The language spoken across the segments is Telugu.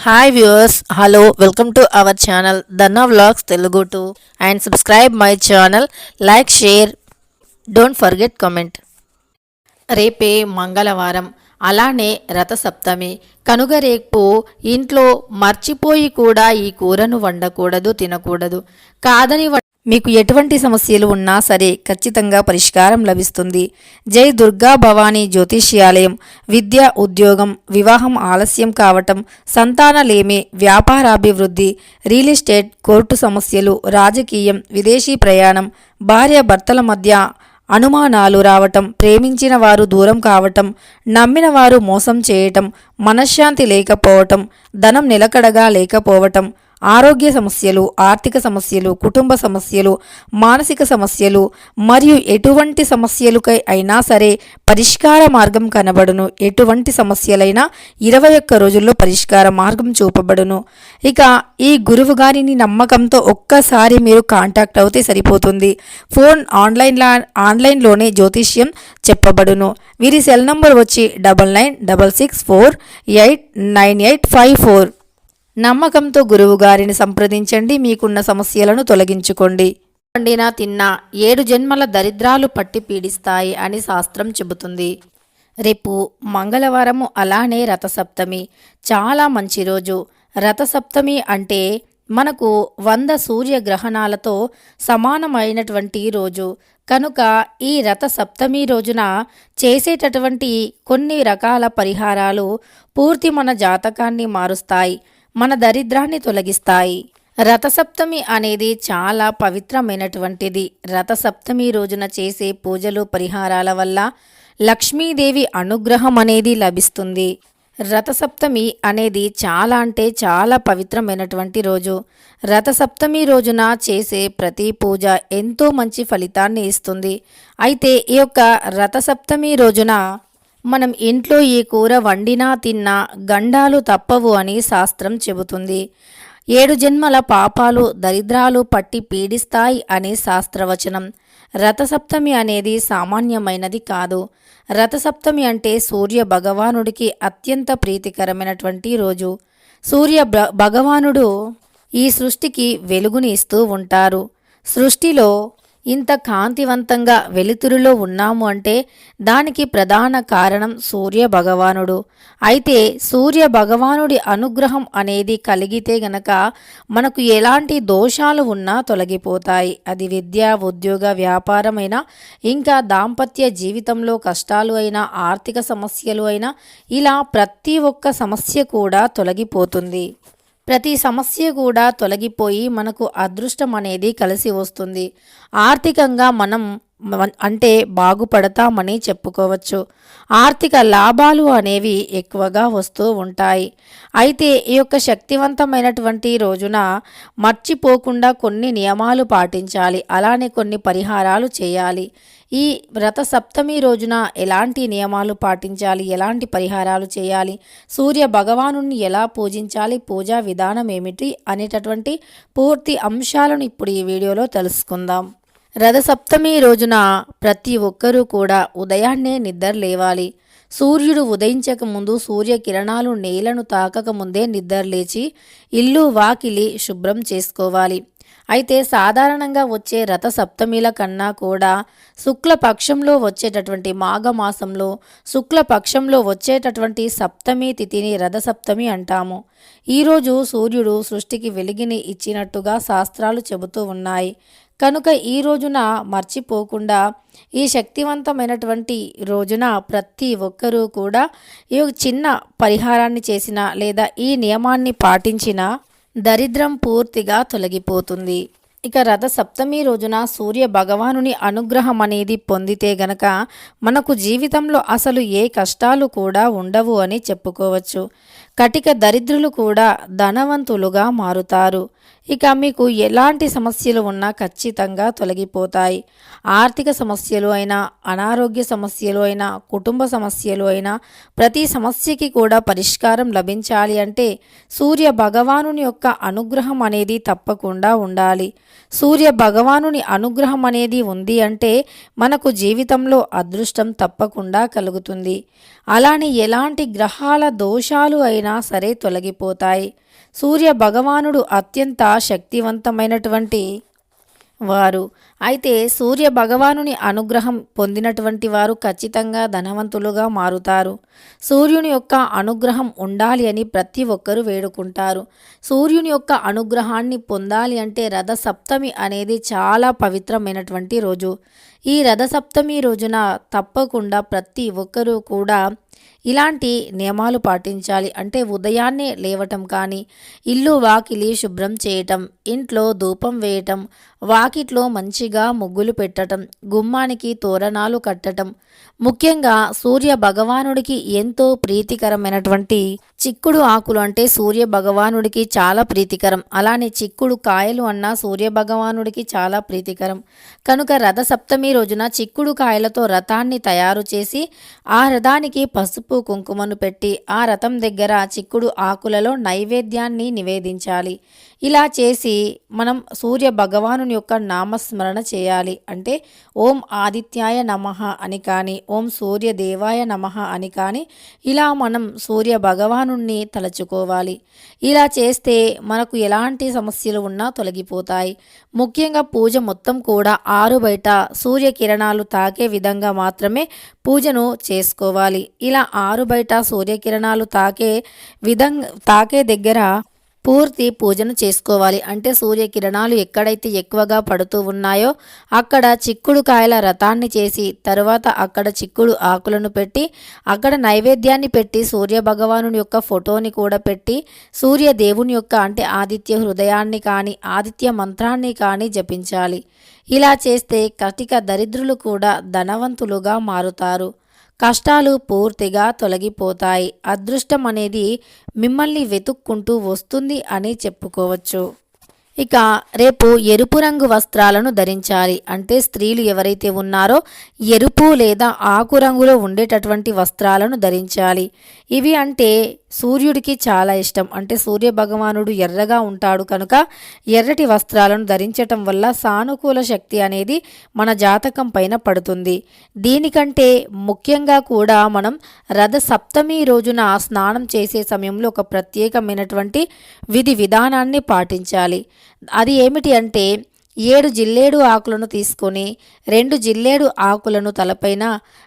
Hi viewers hello welcome to our channel Danna vlogs Telugu to and subscribe my channel like share don't forget comment రేపే మంగళవారం అలానే రథసప్తమి. కనుగ రేపు ఇంట్లో మర్చిపోయి కూడా ఈ కూరను వండకూడదు తినకూడదు. కాదని వ- మీకు ఎటువంటి సమస్యలు ఉన్నా సరే ఖచ్చితంగా పరిష్కారం లభిస్తుంది. జై దుర్గా భవానీ జ్యోతిష్యాలయం. విద్య ఉద్యోగం వివాహం ఆలస్యం కావటం సంతానలేమి వ్యాపారాభివృద్ధి రియల్ ఎస్టేట్ కోర్టు సమస్యలు రాజకీయం విదేశీ ప్రయాణం భార్య భర్తల మధ్య అనుమానాలు రావటం ప్రేమించిన వారు దూరం కావటం నమ్మిన వారు మోసం చేయటం మనశ్శాంతి లేకపోవటం ధనం నిలకడగా లేకపోవటం ఆరోగ్య సమస్యలు ఆర్థిక సమస్యలు కుటుంబ సమస్యలు మానసిక సమస్యలు మరియు ఎటువంటి సమస్యలకై అయినా సరే పరిష్కార మార్గం కనబడును. ఎటువంటి సమస్యలైనా ఇరవై ఒక్క రోజుల్లో పరిష్కార మార్గం చూపబడును. ఇక ఈ గురువు గారిని నమ్మకంతో ఒక్కసారి మీరు కాంటాక్ట్ అవుతే సరిపోతుంది. ఫోన్ ఆన్లైన్లా ఆన్లైన్లోనే జ్యోతిష్యం చెప్పబడును. వీరి సెల్ నంబర్ వచ్చి double nine double six four eight nine eight five four. నమ్మకంతో గురువు గారిని సంప్రదించండి మీకున్న సమస్యలను తొలగించుకోండి. పండినా తిన్నా ఏడు జన్మల దరిద్రాలు పట్టి పీడిస్తాయి అని శాస్త్రం చెబుతుంది. రేపు మంగళవారము అలానే రథసప్తమి. చాలా మంచి రోజు. రథసప్తమి అంటే మనకు వంద సూర్యగ్రహణాలతో సమానమైనటువంటి రోజు. కనుక ఈ రథ సప్తమి రోజున చేసేటటువంటి కొన్ని రకాల పరిహారాలు పూర్తి మన జాతకాన్ని మారుస్తాయి. మన దరిద్రాన్ని తొలగిస్తాయి. రథసప్తమి అనేది చాలా పవిత్రమైనటువంటిది. రథసప్తమి రోజున చేసే పూజలు పరిహారాల వల్ల లక్ష్మీదేవి అనుగ్రహం అనేది లభిస్తుంది. రథసప్తమి అనేది చాలా అంటే చాలా పవిత్రమైనటువంటి రోజు. రథసప్తమి రోజున చేసే ప్రతి పూజ ఎంతో మంచి ఫలితాన్ని ఇస్తుంది. అయితే ఈ యొక్క రథసప్తమి రోజున మనం ఇంట్లో ఈ కూర వండినా తిన్నా గండాలు తప్పవు అని శాస్త్రం చెబుతుంది. ఏడు జన్మల పాపాలు దరిద్రాలు పట్టి పీడిస్తాయి అని శాస్త్రవచనం. రథసప్తమి అనేది సామాన్యమైనది కాదు. రథసప్తమి అంటే సూర్య భగవానుడికి అత్యంత ప్రీతికరమైనటువంటి రోజు. సూర్య భ- భగవానుడు ఈ సృష్టికి వెలుగుని ఇస్తూ ఉంటారు. సృష్టిలో ఇంత కాంతివంతంగా వెలుతురులో ఉన్నాము అంటే దానికి ప్రధాన కారణం సూర్య భగవానుడు. అయితే సూర్య భగవానుడి అనుగ్రహం అనేది కలిగితే గనక మనకు ఎలాంటి దోషాలు ఉన్నా తొలగిపోతాయి. అది విద్య ఉద్యోగ వ్యాపారమైనా ఇంకా దాంపత్య జీవితంలో కష్టాలు అయినా ఆర్థిక సమస్యలు అయినా ఇలా ప్రతి ఒక్క సమస్య కూడా తొలగిపోతుంది. ప్రతి సమస్య కూడా తొలగిపోయి మనకు అదృష్టం అనేది కలిసి వస్తుంది. ఆర్థికంగా మనం అంటే బాగుపడతామని చెప్పుకోవచ్చు. ఆర్థిక లాభాలు అనేవి ఎక్కువగా వస్తూ ఉంటాయి. అయితే ఈ యొక్క శక్తివంతమైనటువంటి రోజున మర్చిపోకుండా కొన్ని నియమాలు పాటించాలి. అలానే కొన్ని పరిహారాలు చేయాలి. ఈ వ్రత సప్తమి రోజున ఎలాంటి నియమాలు పాటించాలి? ఎలాంటి పరిహారాలు చేయాలి? సూర్య భగవాను ఎలా పూజించాలి? పూజా విధానం ఏమిటి? అనేటటువంటి పూర్తి అంశాలను ఇప్పుడు ఈ వీడియోలో తెలుసుకుందాం. రథసప్తమి రోజున ప్రతి ఒక్కరూ కూడా ఉదయాన్నే నిద్ర లేవాలి. సూర్యుడు ఉదయించక ముందు సూర్యకిరణాలు నేలను తాకక ముందే నిద్ర లేచి ఇల్లు వాకిలి శుభ్రం చేసుకోవాలి. అయితే సాధారణంగా వచ్చే రథ సప్తమిల కన్నా కూడా శుక్లపక్షంలో వచ్చేటటువంటి మాఘమాసంలో శుక్లపక్షంలో వచ్చేటటువంటి సప్తమి తిథిని రథ సప్తమి అంటాము ఈరోజు సూర్యుడు సృష్టికి వెలిగిని ఇచ్చినట్టుగా శాస్త్రాలు చెబుతూ ఉన్నాయి. కనుక ఈ రోజున మర్చిపోకుండా ఈ శక్తివంతమైనటువంటి రోజున ప్రతి ఒక్కరూ కూడా ఈ చిన్న పరిహారాన్ని చేసిన లేదా ఈ నియమాన్ని పాటించిన దరిద్రం పూర్తిగా తొలగిపోతుంది. ఇక రథ సప్తమి రోజున సూర్య భగవానుని అనుగ్రహం అనేది పొందితే గనక మనకు జీవితంలో అసలు ఏ కష్టాలు కూడా ఉండవు అని చెప్పుకోవచ్చు. కటిక దరిద్రులు కూడా ధనవంతులుగా మారుతారు. ఇక మీకు ఎలాంటి సమస్యలు ఉన్నా ఖచ్చితంగా తొలగిపోతాయి. ఆర్థిక సమస్యలు అయినా అనారోగ్య సమస్యలు అయినా కుటుంబ సమస్యలు అయినా ప్రతి సమస్యకి కూడా పరిష్కారం లభించాలి అంటే సూర్య భగవానుని యొక్క అనుగ్రహం అనేది తప్పకుండా ఉండాలి. సూర్య భగవానుని అనుగ్రహం అనేది ఉంది అంటే మనకు జీవితంలో అదృష్టం తప్పకుండా కలుగుతుంది. అలానే ఎలాంటి గ్రహాల దోషాలు అయినా సరే తొలగిపోతాయి. సూర్య భగవానుడు అత్యంత శక్తివంతమైనటువంటి వారు. అయితే సూర్య భగవానుని అనుగ్రహం పొందినటువంటి వారు ఖచ్చితంగా ధనవంతులుగా మారుతారు. సూర్యుని యొక్క అనుగ్రహం ఉండాలి అని ప్రతి ఒక్కరూ వేడుకుంటారు. సూర్యుని యొక్క అనుగ్రహాన్ని పొందాలి అంటే రథ సప్తమి అనేది చాలా పవిత్రమైనటువంటి రోజు. ఈ రథ సప్తమి రోజున తప్పకుండా ప్రతి ఒక్కరూ కూడా ఇలాంటి నియమాలు పాటించాలి. అంటే ఉదయాన్నే లేవటం కానీ ఇల్లు వాకిలి శుభ్రం చేయటం ఇంట్లో ధూపం వేయటం వాకిట్లో మంచి మంచిగా ముగ్గులు పెట్టటం గుమ్మానికి తోరణాలు కట్టటం ముఖ్యంగా సూర్య భగవానుడికి ఎంతో ప్రీతికరమైనటువంటి చిక్కుడు ఆకులు అంటే సూర్య భగవానుడికి చాలా ప్రీతికరం. అలానే చిక్కుడు కాయలు అన్న సూర్య భగవానుడికి చాలా ప్రీతికరం. కనుక రథ సప్తమి రోజున చిక్కుడు కాయలతో రథాన్ని తయారు చేసి ఆ రథానికి పసుపు కుంకుమను పెట్టి ఆ రథం దగ్గర చిక్కుడు ఆకులలో నైవేద్యాన్ని నివేదించాలి. ఇలా చేసి మనం సూర్య భగవానుని యొక్క నామస్మరణ చేయాలి. అంటే ఓం ఆదిత్యాయ నమః అని కానీ ఓం సూర్య దేవాయ నమః అని కానీ ఇలా మనం సూర్య భగవాను తలుచుకోవాలి. ఇలా చేస్తే మనకు ఎలాంటి సమస్యలు ఉన్నా తొలగిపోతాయి. ముఖ్యంగా పూజ మొత్తం కూడా ఆరు బయట సూర్యకిరణాలు తాకే విధంగా మాత్రమే పూజను చేసుకోవాలి. ఇలా ఆరు బయట సూర్యకిరణాలు తాకే విధంగా తాకే దగ్గర పూర్తి పూజను చేసుకోవాలి. అంటే సూర్యకిరణాలు ఎక్కడైతే ఎక్కువగా పడుతూ ఉన్నాయో అక్కడ చిక్కుడు కాయల రథాన్ని చేసి తరువాత అక్కడ చిక్కుడు ఆకులను పెట్టి అక్కడ నైవేద్యాన్ని పెట్టి సూర్య భగవాను యొక్క ఫోటోని కూడా పెట్టి సూర్య దేవుని యొక్క అంటే ఆదిత్య హృదయాన్ని కానీ ఆదిత్య మంత్రాన్ని కానీ జపించాలి. ఇలా చేస్తే కటిక దరిద్రులు కూడా ధనవంతులుగా మారుతారు. కష్టాలు పూర్తిగా తొలగిపోతాయి. అదృష్టం అనేది మిమ్మల్ని వెతుక్కుంటూ వస్తుంది అని చెప్పుకోవచ్చు. ఇక రేపు ఎరుపు రంగు వస్త్రాలను ధరించాలి. అంటే స్త్రీలు ఎవరైతే ఉన్నారో ఎరుపు లేదా ఆకు రంగులో ఉండేటటువంటి వస్త్రాలను ధరించాలి. ఇవి అంటే సూర్యుడికి చాలా ఇష్టం. అంటే సూర్య భగవానుడు ఎర్రగా ఉంటాడు కనుక ఎర్రటి వస్త్రాలను ధరించటం వల్ల సానుకూల శక్తి అనేది మన జాతకం పైన పడుతుంది. దీనికంటే ముఖ్యంగా కూడా మనం రథ సప్తమి రోజున స్నానం చేసే సమయంలో ఒక ప్రత్యేకమైనటువంటి విధి విధానాన్ని పాటించాలి. అది ఏమిటి అంటే ఏడు జిల్లేడు ఆకులను తీసుకొని రెండు జిల్లేడు ఆకులను తలపైన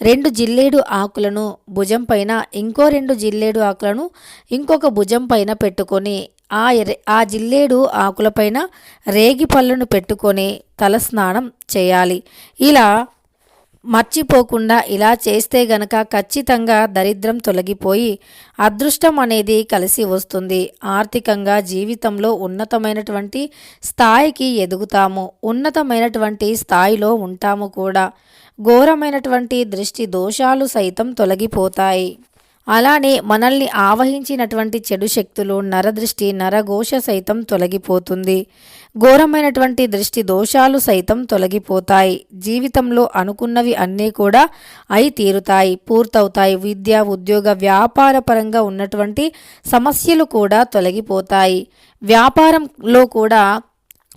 రెండు జిల్లేడు ఆకులను భుజం పైన ఇంకో రెండు జిల్లేడు ఆకులను ఇంకొక భుజం పైన పెట్టుకొని ఆ ఆ జిల్లేడు ఆకులపైన రేగి పళ్ళను పెట్టుకొని తలస్నానం చేయాలి. ఇలా మర్చిపోకుండా ఇలా చేస్తే గనక ఖచ్చితంగా దరిద్రం తొలగిపోయి అదృష్టం అనేది కలిసి వస్తుంది. ఆర్థికంగా జీవితంలో ఉన్నతమైనటువంటి స్థాయికి ఎదుగుతాము. ఉన్నతమైనటువంటి స్థాయిలో ఉంటాము కూడా. ఘోరమైనటువంటి దృష్టి దోషాలు సైతం తొలగిపోతాయి. అలానే మనల్ని ఆవహించినటువంటి చెడు శక్తులు నరదృష్టి నరఘోష సైతం తొలగిపోతుంది. ఘోరమైనటువంటి దృష్టి దోషాలు సైతం తొలగిపోతాయి. జీవితంలో అనుకున్నవి అన్నీ కూడా అయి తీరుతాయి పూర్తవుతాయి. విద్య ఉద్యోగ వ్యాపార పరంగా ఉన్నటువంటి సమస్యలు కూడా తొలగిపోతాయి. వ్యాపారంలో కూడా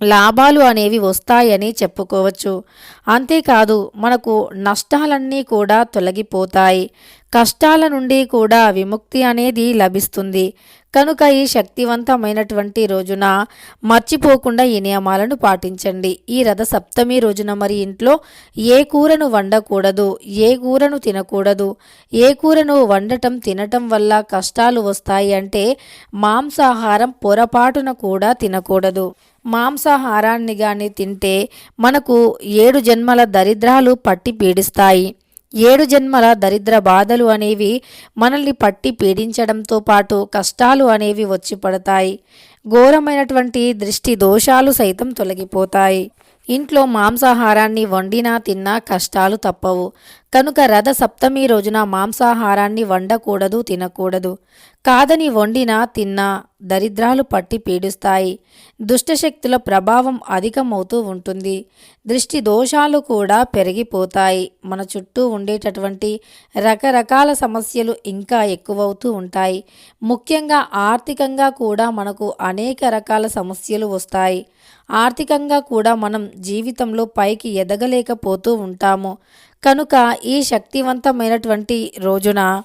లాభాలు అనేవి వస్తాయని చెప్పుకోవచ్చు. అంతేకాదు మనకు నష్టాలన్నీ కూడా తొలగిపోతాయి. కష్టాల నుండి కూడా విముక్తి అనేది లభిస్తుంది. కనుక ఈ శక్తివంతమైనటువంటి రోజున మర్చిపోకుండా ఈ నియమాలను పాటించండి. ఈ రథ సప్తమి రోజున మరి ఇంట్లో ఏ కూరను వండకూడదు ఏ కూరను తినకూడదు ఏ కూరను వండటం తినటం వల్ల కష్టాలు వస్తాయి అంటే మాంసాహారం పొరపాటున కూడా తినకూడదు. మాంసాహారాన్ని కానీ తింటే మనకు ఏడు జన్మల దరిద్రాలు పట్టి పీడిస్తాయి. ఏడు జన్మల దరిద్ర బాధలు అనేవి మనల్ని పట్టి పీడించడంతో పాటు కష్టాలు అనేవి వచ్చి పడతాయి. ఘోరమైనటువంటి దృష్టి దోషాలు సైతం తొలగిపోతాయి. ఇంట్లో మాంసాహారాన్ని వండినా తిన్నా కష్టాలు తప్పవు. కనుక రథ సప్తమి రోజున మాంసాహారాన్ని వండకూడదు తినకూడదు. కాదని వండినా తిన్నా దరిద్రాలు పట్టి పీడిస్తాయి. దుష్టశక్తుల ప్రభావం అధికమవుతూ ఉంటుంది. దృష్టి దోషాలు కూడా పెరిగిపోతాయి. మన చుట్టూ ఉండేటటువంటి రకరకాల సమస్యలు ఇంకా ఎక్కువవుతూ ఉంటాయి. ముఖ్యంగా ఆర్థికంగా కూడా మనకు అనేక రకాల సమస్యలు వస్తాయి. ఆర్థికంగా కూడా మనం జీవితంలో పైకి ఎదగలేకపోతూ ఉంటాము. కనుక ఈ శక్తివంతమైనటువంటి రోజున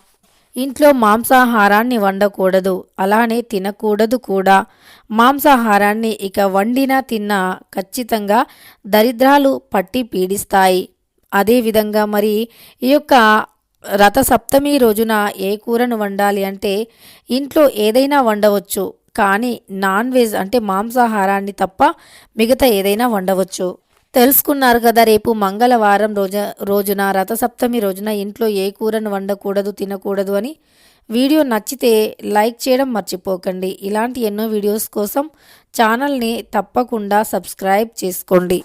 ఇంట్లో మాంసాహారాన్ని వండకూడదు అలానే తినకూడదు కూడా. మాంసాహారాన్ని ఇక వండినా తిన్నా ఖచ్చితంగా దరిద్రాలు పట్టి పీడిస్తాయి. అదేవిధంగా మరి ఈ యొక్క రథ సప్తమి రోజున ఏ కూరను వండాలి అంటే ఇంట్లో ఏదైనా వండవచ్చు కానీ నాన్ వెజ్ అంటే మాంసాహారాన్ని తప్ప మిగతా ఏదైనా వండవచ్చు. తెలుసుకున్నారు కదా రేపు మంగళవారం రోజు రోజున రథసప్తమి రోజున ఇంట్లో ఏ కూరను వండకూడదు తినకూడదు అని వీడియో నచ్చితే లైక్ చేయడం మర్చిపోకండి. ఇలాంటి ఎన్నో వీడియోస్ కోసం ఛానల్ని తప్పకుండా సబ్స్క్రైబ్ చేసుకోండి.